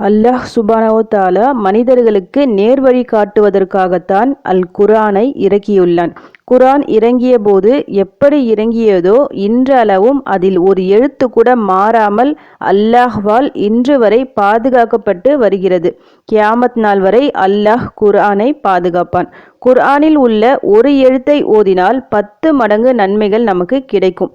அல்லாஹ் சுபானவ தாலா மனிதர்களுக்கு நேர்வழி காட்டுவதற்காகத்தான் அல் குரானை இறக்கியுள்ளான். குரான் இறங்கிய போது எப்படி இறங்கியதோ இன்றளவும் அதில் ஒரு எழுத்து கூட மாறாமல் அல்லாஹ்வால் இன்று வரை பாதுகாக்கப்பட்டு வருகிறது. கியாமத் நாள் வரை அல்லாஹ் குரானை பாதுகாப்பான். குர்ஆனில் உள்ள ஒரு எழுத்தை ஓதினால் பத்து மடங்கு நன்மைகள் நமக்கு கிடைக்கும்.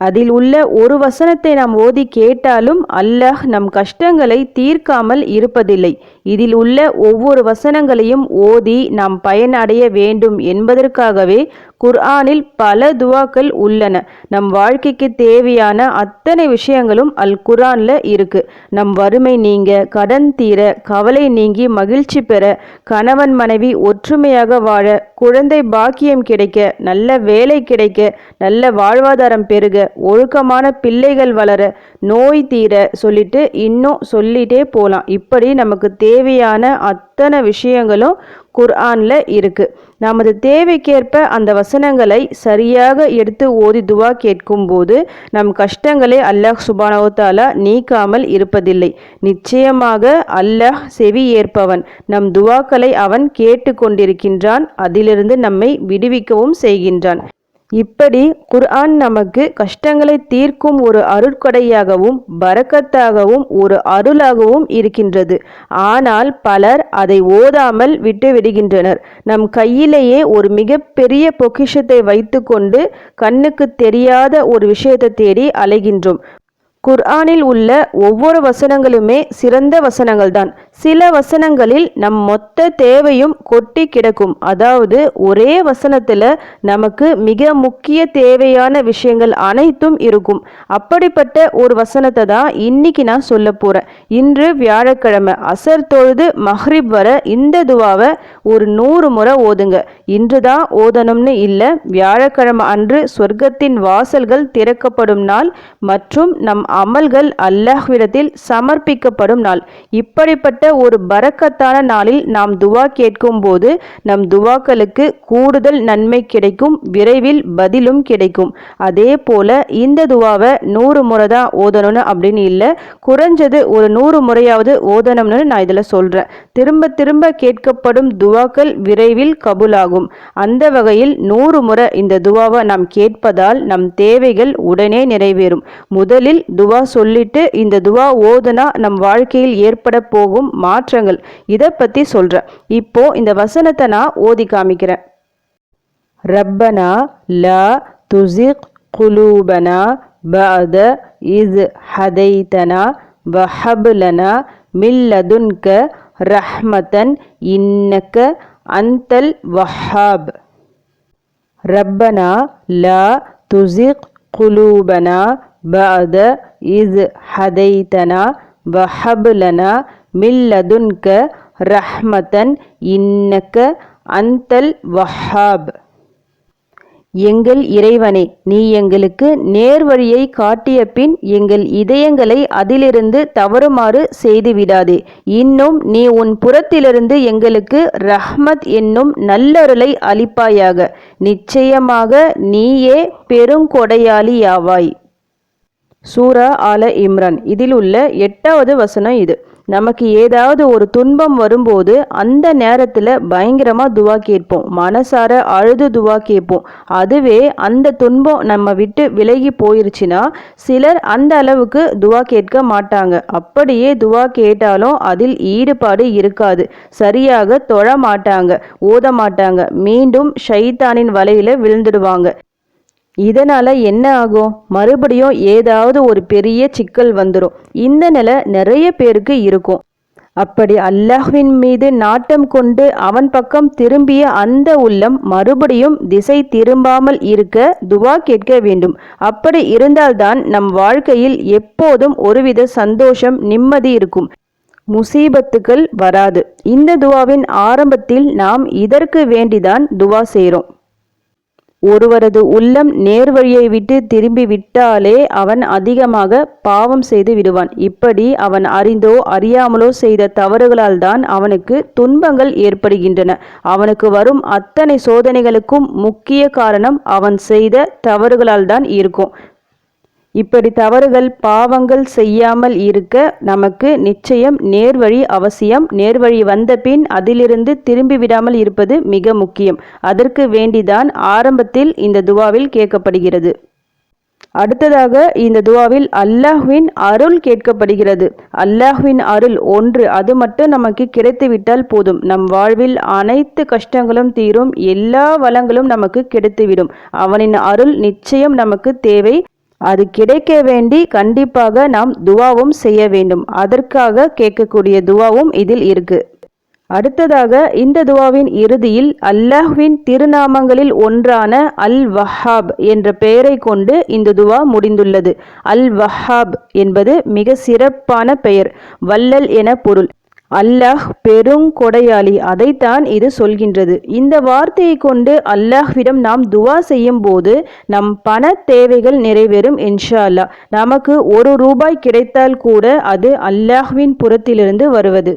அதில் உள்ள ஒரு வசனத்தை நாம் ஓதி கேட்டாலும் அல்லாஹ் நம் கஷ்டங்களை தீர்க்காமல் இருப்பதில்லை. இதில் உள்ள ஒவ்வொரு வசனங்களையும் ஓதி நாம் பயனடைய வேண்டும் என்பதற்காகவே குர்ஆனில் பல துவாக்கள் உள்ளன. நம் வாழ்க்கைக்கு தேவையான அத்தனை விஷயங்களும் அல் குர்ஆனில் இருக்கு. நம் வறுமை நீங்க கடன் தீர கவலை நீங்கி மகிழ்ச்சி பெற கணவன் மனைவி ஒற்றுமையாக வாழ குழந்தை பாக்கியம் கிடைக்க நல்ல வேலை கிடைக்க நல்ல வாழ்வாதாரம் பெருக ஒழுக்கமான பிள்ளைகள் வளர நோய் தீர சொல்லிட்டு இன்னும் சொல்லிட்டே போகலாம் இப்படி நமக்கு தே தேவையான அத்தனை விஷயங்களும் குர்ஆனில் இருக்குது நமது தேவைக்கேற்ப அந்த வசனங்களை சரியாக எடுத்து ஓதி துவா கேட்கும்போது நம் கஷ்டங்களை அல்லாஹ் சுபானவத்தாலா நீக்காமல் இருப்பதில்லை. நிச்சயமாக அல்லாஹ் செவி ஏற்பவன் நம் துவாக்களை அவன் கேட்டு கொண்டிருக்கின்றான் அதிலிருந்து நம்மை விடுவிக்கவும் செய்கின்றான். இப்படி குர்ஆன் நமக்கு கஷ்டங்களை தீர்க்கும் ஒரு அருட்கொடையாகவும் பரக்கத்தாகவும் ஒரு அருளாகவும் இருக்கின்றது. ஆனால் பலர் அதை ஓதாமல் விட்டு விடுகின்றனர் நம் கையிலேயே ஒரு மிகப்பெரிய பொக்கிஷத்தை வைத்துக்கொண்டு கண்ணுக்கு தெரியாத ஒரு விஷயத்தை தேடி அலைகின்றோம். குர்ஆனில் உள்ள ஒவ்வொரு வசனங்களுமே சிறந்த வசனங்கள் தான் சில வசனங்களில் நம் மொத்த தேவையும் கொட்டி கிடக்கும். அதாவது ஒரே வசனத்தில் நமக்கு மிக முக்கிய தேவையான விஷயங்கள் அனைத்தும் இருக்கும். அப்படிப்பட்ட ஒரு வசனத்தை தான் இன்னைக்கு நான் சொல்ல போகிறேன் இன்று வியாழக்கிழமை அசர் தொழுது மஹ்ரிப் வர இந்த துவாவை ஒரு நூறு முறை ஓதுங்க. இன்று தான் ஓதணும்னு இல்லை வியாழக்கிழமை அன்று சொர்க்கத்தின் வாசல்கள் திறக்கப்படும் நாள் மற்றும் நம் அமல்கள் அல்லாஹ்விடத்தில் சமர்ப்பிக்கப்படும் நாள். இப்படிப்பட்ட ஒரு பறக்கத்தான நாளில் நாம் துவா கேட்கும் போது நம் துவாக்களுக்கு கூடுதல் நன்மை கிடைக்கும் விரைவில் பதிலும் கிடைக்கும். அதே போல இந்த துவாவை நூறு முறை தான் ஓதணும்னு அப்படின்னு இல்லை குறைஞ்சது ஒரு நூறு முறையாவது ஓதணும்னு நான் இதில் சொல்கிறேன் திரும்ப திரும்ப கேட்கப்படும் துவாக்கள் விரைவில் கபுலாகும். அந்த வகையில் நூறு முறை இந்த துவாவை நாம் கேட்பதால் நம் தேவைகள் உடனே நிறைவேறும். முதலில் துவா சொல்லிட்டு இந்த துவா ஓதுனா நம் வாழ்க்கையில் ஏற்பட போகும் மாற்றங்கள். இதை பற்றி சொல்கிறேன் இப்போ இந்த வசனத்தை நான் ஓதி காமிக்கிறேன். ரப்பனா ல துசிக் குலூபனா பத இஸ் ஹதைத்தனா வஹபுலனா மில்லதுன்க ரஹ்மதன் இன்னக்க அந்தல் வஹாப். ரப்பனா லா துசிக் குலூபனா பஅத இஸ் ஹதைதனா வஹபுலனா மில்லதுன்க ரஹ்மதன் இன்னக்க அந்தல் வஹாப் எங்கள் இறைவனே நீ எங்களுக்கு நேர்வழியை காட்டிய பின் எங்கள் இதயங்களை அதிலிருந்து தவறுமாறு செய்துவிடாதே. இன்னும் நீ உன் புறத்திலிருந்து எங்களுக்கு ரஹ்மத் என்னும் நல்லருளை அளிப்பாயாக. நிச்சயமாக நீயே பெருங்கொடையாளியாவாய். சூரா ஆல இம்ரான். இதில் உள்ள எட்டாவது வசனம் இது. நமக்கு ஏதாவது ஒரு துன்பம் வரும்போது அந்த நேரத்தில் பயங்கரமாக துவா கேட்போம். மனசார அழுது துவா கேட்போம். அதுவே அந்த துன்பம் நம்ம விட்டு விலகி போயிருச்சுன்னா சிலர் அந்த அளவுக்கு துவா கேட்க மாட்டாங்க. அப்படியே துவா கேட்டாலும் அதில் ஈடுபாடு இருக்காது. சரியாக தொழ மாட்டாங்க ஓத மாட்டாங்க. மீண்டும் ஷைத்தானின் வலையில் விழுந்துடுவாங்க. இதனால் என்ன ஆகும்? மறுபடியும் ஏதாவது ஒரு பெரிய சிக்கல் வந்துடும் இந்த நிலை நிறைய பேருக்கு இருக்கும். அப்படி அல்லாஹ்வின் மீது நாட்டம் கொண்டு அவன் பக்கம் திரும்பிய அந்த உள்ளம் மறுபடியும் திசை திரும்பாமல் இருக்க துவா கேட்க வேண்டும். அப்படி இருந்தால்தான் நம் வாழ்க்கையில் எப்போதும் ஒருவித சந்தோஷம் நிம்மதி இருக்கும். முசீபத்துக்கள் வராது. இந்த துவாவின் ஆரம்பத்தில் நாம் இதற்கு வேண்டிதான் துவா செய்கிறோம் ஒருவரது உள்ளம் நேர்வழியை விட்டு திரும்பி விட்டாலே அவன் அதிகமாக பாவம் செய்து விடுவான். இப்படி அவன் அறிந்தோ அறியாமலோ செய்த தவறுகளால் தான் அவனுக்கு துன்பங்கள் ஏற்படுகின்றன. அவனுக்கு வரும் அத்தனை சோதனைகளுக்கும் முக்கிய காரணம் அவன் செய்த தவறுகளால் தான் இருக்கும். இப்படி தவறுகள் பாவங்கள் செய்யாமல் இருக்க நமக்கு நிச்சயம் நேர்வழி அவசியம். நேர்வழி வந்த பின் அதிலிருந்து திரும்பி விடாமல் இருப்பது மிக முக்கியம். அதற்கு வேண்டிதான் ஆரம்பத்தில் இந்த துவாவில் கேட்கப்படுகிறது. அடுத்ததாக இந்த துவாவில் அல்லாஹ்வின் அருள் கேட்கப்படுகிறது. அல்லாஹ்வின் அருள் ஒன்று அது மட்டும் நமக்கு கிடைத்துவிட்டால் போதும். நம் வாழ்வில் அனைத்து கஷ்டங்களும் தீரும் எல்லா வளங்களும் நமக்கு கிடைத்துவிடும். அவனின் அருள் நிச்சயம் நமக்கு தேவை. அது கிடைக்க வேண்டி கண்டிப்பாக நாம் துவாவும் செய்ய வேண்டும். அதற்காக கேட்கக்கூடிய துவாவும் இதில் இருக்கு. அடுத்ததாக இந்த துவாவின் இறுதியில் அல்லாஹ்வின் திருநாமங்களில் ஒன்றான அல் வஹாப் என்ற பெயரை கொண்டு இந்த துவா முடிந்துள்ளது. அல் வஹாப் என்பது மிக சிறப்பான பெயர். வல்லல் என பொருள். அல்லாஹ் பெருங்கொடையாளி அதைத்தான் இது சொல்கின்றது. இந்த வார்த்தையை கொண்டு அல்லாஹ்விடம் நாம் துவா செய்யும் போது நம் பண தேவைகள் நிறைவேறும் இன்ஷா அல்லாஹ் நமக்கு ஒரு ரூபாய் கிடைத்தால் கூட அது அல்லாஹ்வின் புறத்திலிருந்து வருவது.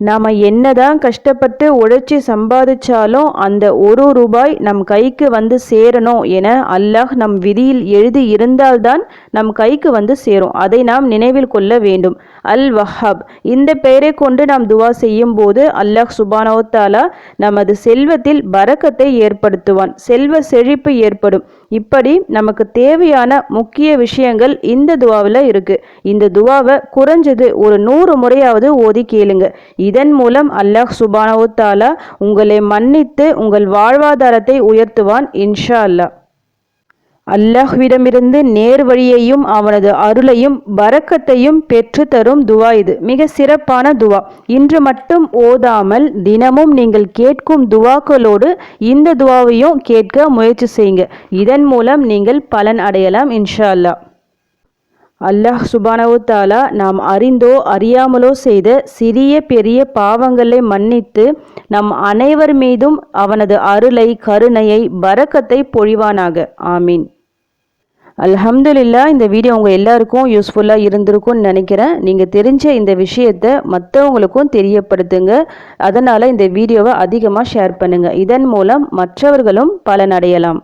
நாம் என்னதான் கஷ்டப்பட்டு உழைச்சி சம்பாதிச்சாலும் அந்த ஒரு ரூபாய் நம் கைக்கு வந்து சேரணும் என அல்லாஹ் நம் விதியில் எழுதி இருந்தால்தான் நம் கைக்கு வந்து சேரும். அதை நாம் நினைவில் கொள்ள வேண்டும். அல் வஹாப். இந்த பெயரை கொண்டு நாம் துவா செய்யும் போது அல்லாஹ் சுபானோத்தாலா நமது செல்வத்தில் பறக்கத்தை ஏற்படுத்துவான். செல்வ செழிப்பு ஏற்படும். இப்படி நமக்கு தேவையான முக்கிய விஷயங்கள் இந்த துவாவில் இருக்குது இந்த துவாவை குறைஞ்சது ஒரு நூறு முறையாவது ஓதி கேளுங்க. இதன் மூலம் அல்லாஹ் சுபானவுத்தாலா உங்களை மன்னித்து உங்கள் வாழ்வாதாரத்தை உயர்த்துவான் இன்ஷா அல்லாஹ். அல்லாஹ்விடமிருந்து நேர் வழியையும் அவனது அருளையும் பறக்கத்தையும் பெற்று தரும் துவா இது. மிக சிறப்பான துவா. இன்று மட்டும் ஓதாமல் தினமும் நீங்கள் கேட்கும் துவாக்களோடு இந்த துவாவையும் கேட்க முயற்சி செய்யுங்க. இதன் மூலம் நீங்கள் பலன் அடையலாம் இன்ஷா அல்லாஹ் அல்லாஹ் சுபானவு தாலா நாம் அறிந்தோ அறியாமலோ செய்த சிறிய பெரிய பாவங்களை மன்னித்து நம் அனைவர் மீதும் அவனது அருளை கருணையை பறக்கத்தை பொழிவானாக. ஆமீன். அல்ஹம்துலில்லா இந்த வீடியோ உங்கள் எல்லாருக்கும் யூஸ்ஃபுல்லாக இருந்திருக்கும்னு நினைக்கிறேன். நீங்கள் தெரிஞ்ச இந்த விஷயத்தை மற்றவங்களுக்கும் தெரியப்படுத்துங்க. அதனால் இந்த வீடியோவை அதிகமாக ஷேர் பண்ணுங்கள் இதன் மூலம் மற்றவர்களும் பலனடையலாம்.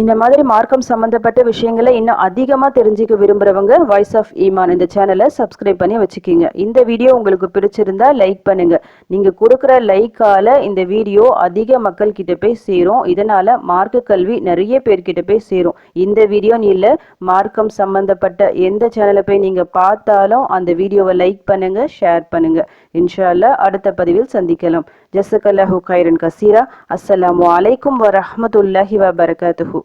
இந்த மாதிரி மார்க்கம் சம்மந்தப்பட்ட விஷயங்களை இன்னும் அதிகமாக தெரிஞ்சுக்க விரும்புகிறவங்க வாய்ஸ் ஆஃப் ஈமான் இந்த சேனலை சப்ஸ்கிரைப் பண்ணி வச்சுக்கிங்க. இந்த வீடியோ உங்களுக்கு பிடிச்சிருந்தா லைக் பண்ணுங்க. நீங்கள் கொடுக்குற லைக்கால இந்த வீடியோ அதிக மக்கள் கிட்ட போய் சேரும். இதனால மார்க்க கல்வி நிறைய பேர்கிட்ட போய் சேரும். இந்த வீடியோன்னு இல்லை மார்க்கம் சம்பந்தப்பட்ட எந்த சேனலை போய் நீங்கள் பார்த்தாலும் அந்த வீடியோவை லைக் பண்ணுங்க ஷேர் பண்ணுங்க. இன்ஷால்லா அடுத்த பதிவில் சந்திக்கலாம். ஜசகல்லாஹு கைரன் கசீரா. அஸ்ஸலாமு அலைக்கும் வரஹமத்துல்லாஹி வபரகாத்துஹு.